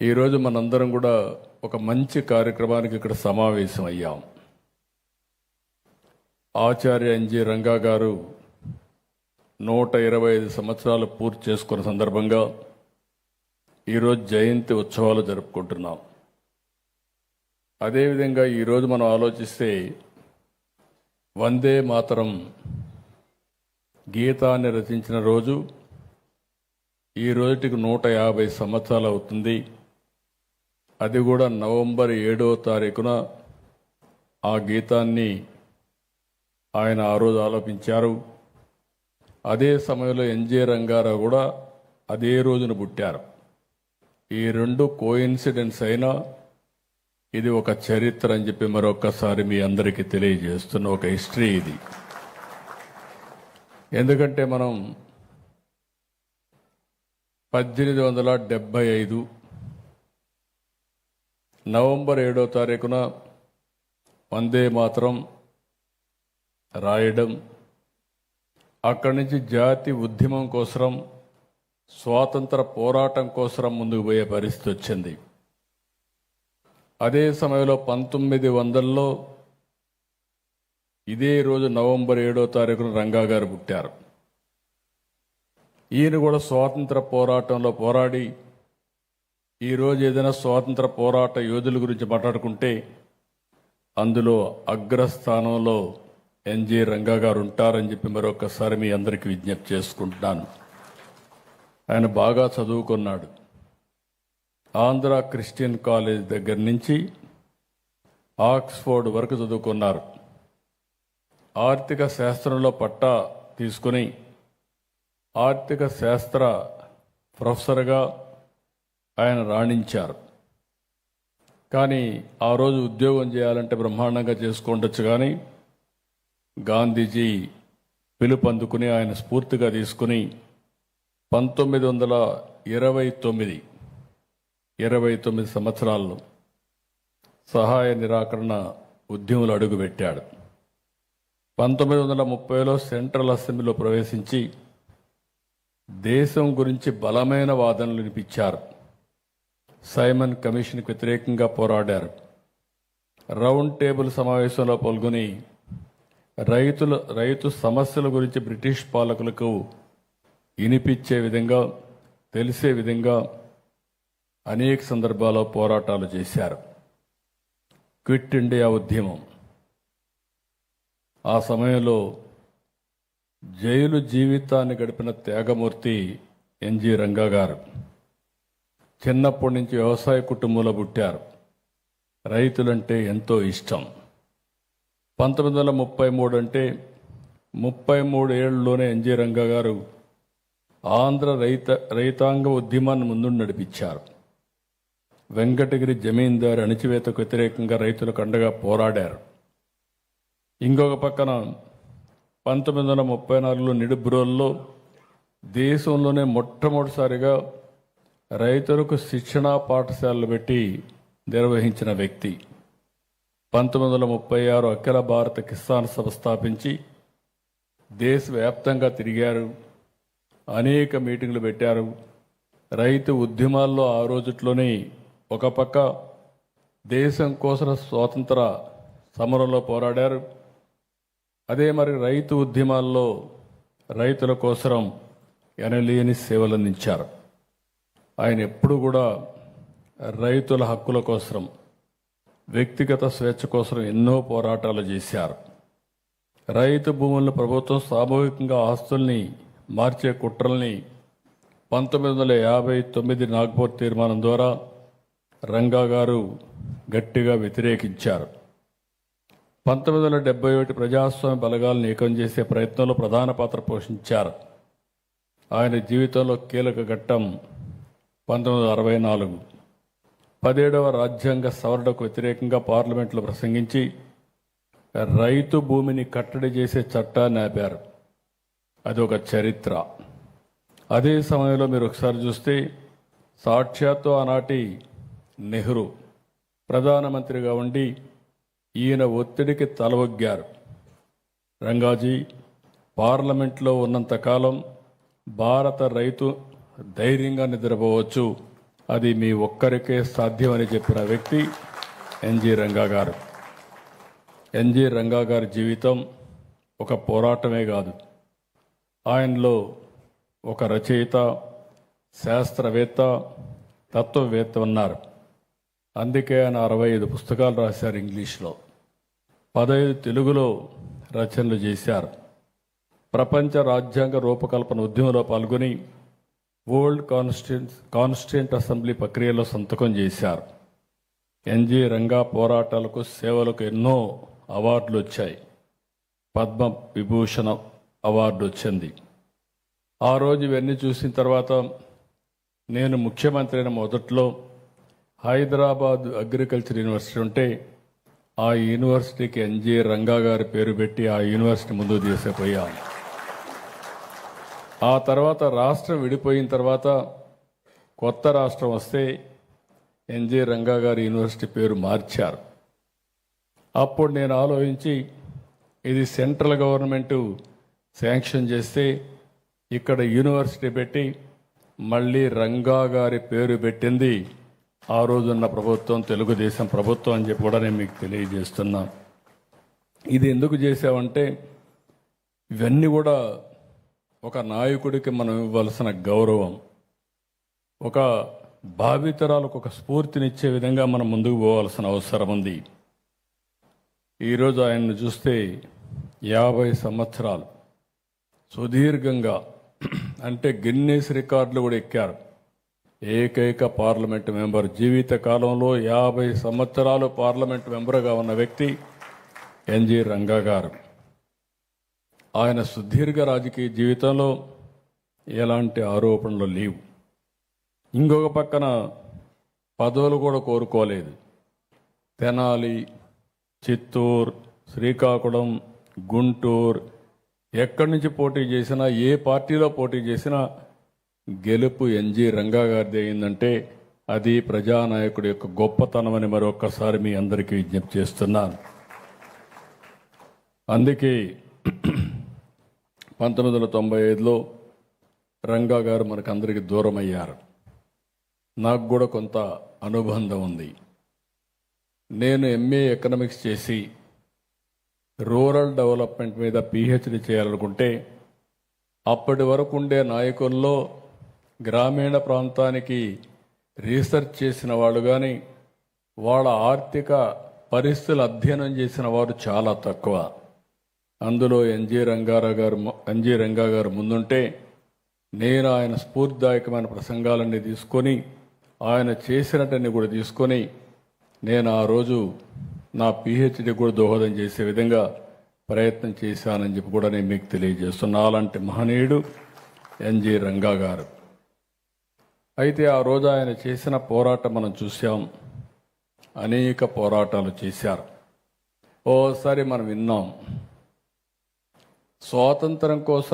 ఈరోజు మనందరం కూడా ఒక మంచి కార్యక్రమానికి ఇక్కడ సమావేశం అయ్యాం. ఆచార్య ఎన్జి రంగా గారు నూట ఇరవై ఐదు సంవత్సరాలు పూర్తి చేసుకున్న సందర్భంగా ఈరోజు జయంతి ఉత్సవాలు జరుపుకుంటున్నాం. అదేవిధంగా ఈరోజు మనం ఆలోచిస్తే వందే మాతరం గీతాన్ని రచించిన రోజు ఈ రోజుటికి నూట యాభై సంవత్సరాలు అవుతుంది. అది కూడా నవంబర్ ఏడవ తారీఖున ఆ గీతాన్ని ఆయన ఆ రోజు ఆలోపించారు. అదే సమయంలో ఎన్జే రంగారావు కూడా అదే రోజున పుట్టారు. ఈ రెండు కోఇన్సిడెంట్స్ అయినా ఇది ఒక చరిత్ర అని చెప్పి మరొకసారి మీ అందరికీ తెలియజేస్తున్న ఒక హిస్టరీ ఇది. ఎందుకంటే మనం పద్దెనిమిది వందల డెబ్బై ఐదు నవంబర్ ఏడో తారీఖున వందే మాత్రం రాయడం అక్కడి నుంచి జాతి ఉద్యమం కోసరం స్వాతంత్ర పోరాటం కోసరం ముందుకు పోయే పరిస్థితి వచ్చింది. అదే సమయంలో పంతొమ్మిది వందల్లో ఇదే రోజు నవంబర్ ఏడో తారీఖున రంగా గారు పుట్టారు. ఈయన కూడా స్వాతంత్ర పోరాటంలో పోరాడి ఈరోజు ఏదైనా స్వాతంత్ర పోరాట యోధుల గురించి మాట్లాడుకుంటే అందులో అగ్రస్థానంలో ఎన్జి రంగా గారు ఉంటారని చెప్పి మరొకసారి మీ అందరికీ విజ్ఞప్తి చేసుకుంటున్నాను. ఆయన బాగా చదువుకున్నాడు. ఆంధ్ర క్రిస్టియన్ కాలేజ్ దగ్గర నుంచి ఆక్స్ఫోర్డ్ వరకు చదువుకున్నారు. ఆర్థిక శాస్త్రంలో పట్టా తీసుకుని ఆర్థిక శాస్త్ర ప్రొఫెసర్గా ఆయన రాణించారు. కానీ ఆ రోజు ఉద్యోగం చేయాలంటే బ్రహ్మాండంగా చేసుకుండొచ్చు కానీ గాంధీజీ పిలుపు అందుకుని ఆయన స్ఫూర్తిగా తీసుకుని పంతొమ్మిది వందల ఇరవై తొమ్మిది ఇరవై తొమ్మిది సంవత్సరాల్లో సహాయ నిరాకరణ ఉద్యములు అడుగుపెట్టాడు. పంతొమ్మిది వందల ముప్పైలో సెంట్రల్ అసెంబ్లీలో ప్రవేశించి దేశం గురించి బలమైన వాదనలు వినిపించారు. సైమన్ కమిషన్కి వ్యతిరేకంగా పోరాడారు. రౌండ్ టేబుల్ సమావేశంలో పాల్గొని రైతుల రైతు సమస్యల గురించి బ్రిటిష్ పాలకులకు వినిపించే విధంగా తెలిసే విధంగా అనేక సందర్భాల్లో పోరాటాలు చేశారు. క్విట్ ఇండియా ఉద్యమం. ఆ సమయంలో జైలు జీవితాన్ని గడిపిన త్యాగమూర్తి ఎన్జి రంగా గారు చిన్నప్పటి నుంచి వ్యవసాయ కుటుంబంలో పుట్టారు. రైతులంటే ఎంతో ఇష్టం. పంతొమ్మిది వందల ముప్పై మూడు అంటే ముప్పై మూడు ఏళ్ళలోనే ఎన్జి రంగా గారు ఆంధ్ర రైత రైతాంగ ఉద్యమాన్ని ముందు నడిపించారు. వెంకటగిరి జమీందారు అణిచివేతకు వ్యతిరేకంగా రైతులకు అండగా పోరాడారు. ఇంకొక పక్కన పంతొమ్మిది వందల ముప్పై నాలుగులో నిడుబ్రోల్లో దేశంలోనే మొట్టమొదటిసారిగా రైతులకు శిక్షణా పాఠశాలలు పెట్టి నిర్వహించిన వ్యక్తి. పంతొమ్మిది వందల ముప్పై ఆరు అఖిల భారత కిసాన్ సభ స్థాపించి దేశవ్యాప్తంగా తిరిగారు. అనేక మీటింగ్లు పెట్టారు. రైతు ఉద్యమాల్లో ఆ రోజుట్లోనే ఒక పక్క దేశం కోసం స్వాతంత్ర సమరంలో పోరాడారు. అదే మరి రైతు ఉద్యమాల్లో రైతుల కోసం ఎనలేని సేవలందించారు. ఆయన ఎప్పుడు కూడా రైతుల హక్కుల కోసం వ్యక్తిగత స్వేచ్ఛ కోసం ఎన్నో పోరాటాలు చేశారు. రైతు భూములను ప్రభుత్వం సామూహికంగా ఆస్తుల్ని మార్చే కుట్రల్ని పంతొమ్మిది వందల యాభై తొమ్మిది నాగ్పూర్ తీర్మానం ద్వారా రంగా గారు గట్టిగా వ్యతిరేకించారు. పంతొమ్మిది వందల డెబ్బై ఒకటి ప్రజాస్వామ్య బలగాలను ఏకం చేసే ప్రయత్నంలో ప్రధాన పాత్ర పోషించారు. ఆయన జీవితంలో కీలక ఘట్టం పంతొమ్మిది వందల అరవై నాలుగు. పదిహేడవ రాజ్యాంగ సవరణకు వ్యతిరేకంగా పార్లమెంట్లో ప్రసంగించి రైతు భూమిని కట్టడి చేసే చట్టాన్ని ఆపారు. అది ఒక చరిత్ర. అదే సమయంలో మీరు ఒకసారి చూస్తే సాక్షాత్తు ఆనాటి నెహ్రూ ప్రధానమంత్రిగా ఉండి ఈయన ఒత్తిడికి తలవొగ్గారు. రంగాజీ పార్లమెంట్లో ఉన్నంతకాలం భారత రైతు ధైర్యంగా నిద్రపోవచ్చు. అది మీ ఒక్కరికే సాధ్యమని చెప్పిన వ్యక్తి ఎన్జి రంగా గారు. ఎన్జి రంగా గారి జీవితం ఒక పోరాటమే కాదు. ఆయనలో ఒక రచయిత శాస్త్రవేత్త తత్వవేత్త ఉన్నారు. అందుకే ఆయన అరవై ఐదు పుస్తకాలు రాశారు ఇంగ్లీష్లో. పదహైదు తెలుగులో రచనలు చేశారు. ప్రపంచ రాజ్యాంగ రూపకల్పన ఉద్యమంలో పాల్గొని ఓల్డ్ కాన్స్టిట్యూన్స్ కాన్స్టిట్యూంట్ అసెంబ్లీ ప్రక్రియలో సంతకం చేశారు. ఎన్జి రంగా పోరాటాలకు సేవలకు ఎన్నో అవార్డులు వచ్చాయి. పద్మ విభూషణ అవార్డు వచ్చింది. ఆ రోజు ఇవన్నీ చూసిన తర్వాత నేను ముఖ్యమంత్రి అయిన మొదట్లో హైదరాబాద్ అగ్రికల్చర్ యూనివర్సిటీ ఉంటే ఆ యూనివర్సిటీకి ఎన్జి రంగా గారి పేరు పెట్టి ఆ యూనివర్సిటీ ముందు తీసుకుపోయాం ఆ తర్వాత రాష్ట్రం విడిపోయిన తర్వాత కొత్త రాష్ట్రం వస్తే ఎన్జే రంగా గారి యూనివర్సిటీ పేరు మార్చారు. అప్పుడు నేను ఆలోచించి ఇది సెంట్రల్ గవర్నమెంట్ శాంక్షన్ చేస్తే ఇక్కడ యూనివర్సిటీ పెట్టి మళ్ళీ రంగా గారి పేరు పెట్టింది ఆ రోజున్న ప్రభుత్వం తెలుగుదేశం ప్రభుత్వం అని చెప్పి కూడా నేను మీకు తెలియజేస్తున్నా. ఇది ఎందుకు చేసామంటే ఇవన్నీ కూడా ఒక నాయకుడికి మనం ఇవ్వాల్సిన గౌరవం ఒక భావితరాలకు ఒక స్ఫూర్తినిచ్చే విధంగా మనం ముందుకు పోవాల్సిన అవసరం ఉంది. ఈరోజు ఆయన్ని చూస్తే యాభై సంవత్సరాలు సుదీర్ఘంగా అంటే గిన్నెస్ రికార్డులు కూడా ఎక్కారు. ఏకైక పార్లమెంట్ మెంబర్ జీవిత కాలంలో యాభై సంవత్సరాలు పార్లమెంట్ మెంబర్గా ఉన్న వ్యక్తి ఎన్జి రంగా గారు ఆయన సుదీర్ఘ రాజకీయ జీవితంలో ఎలాంటి ఆరోపణలు లేవు. ఇంకొక పక్కన పదవులు కూడా కోరుకోలేదు. తెనాలి చిత్తూరు శ్రీకాకుళం గుంటూరు ఎక్కడి నుంచి పోటీ చేసినా ఏ పార్టీలో పోటీ చేసినా గెలుపు ఎన్జి రంగా గారిది అయిందంటే అది ప్రజానాయకుడి యొక్క గొప్పతనమని మరొక్కసారి మీ అందరికీ విజ్ఞప్తి చేస్తున్నాను. అందుకే పంతొమ్మిది వందల తొంభై ఐదులో రంగా గారు మనకందరికి దూరం అయ్యారు నాకు కూడా కొంత అనుబంధం ఉంది. నేను ఎంఏ ఎకనామిక్స్ చేసి రూరల్ డెవలప్మెంట్ మీద పిహెచ్డి చేయాలనుకుంటే అప్పటి వరకు ఉండే నాయకుల్లో గ్రామీణ ప్రాంతానికి రీసెర్చ్ చేసిన వాళ్ళు కానీ వాళ్ళ ఆర్థిక పరిస్థితులు అధ్యయనం చేసిన వారు చాలా తక్కువ. అందులో ఎన్జి రంగారావు గారు ఎన్జి రంగా గారు ముందుంటే నేను ఆయన స్ఫూర్తిదాయకమైన ప్రసంగాలన్నీ తీసుకొని ఆయన చేసినట్టన్ని కూడా తీసుకొని నేను ఆ రోజు నా పిహెచ్డి కూడా దోహదం చేసే విధంగా ప్రయత్నం చేశానని చెప్పి కూడా నేను మీకు తెలియజేస్తున్నా. అలాంటి మహనీయుడు ఎన్జి రంగా గారు. అయితే ఆ రోజు ఆయన చేసిన పోరాటం మనం చూసాం అనేక పోరాటాలు చేశారు. ఓసారి మనం విన్నాం. స్వాతంత్రం కోసం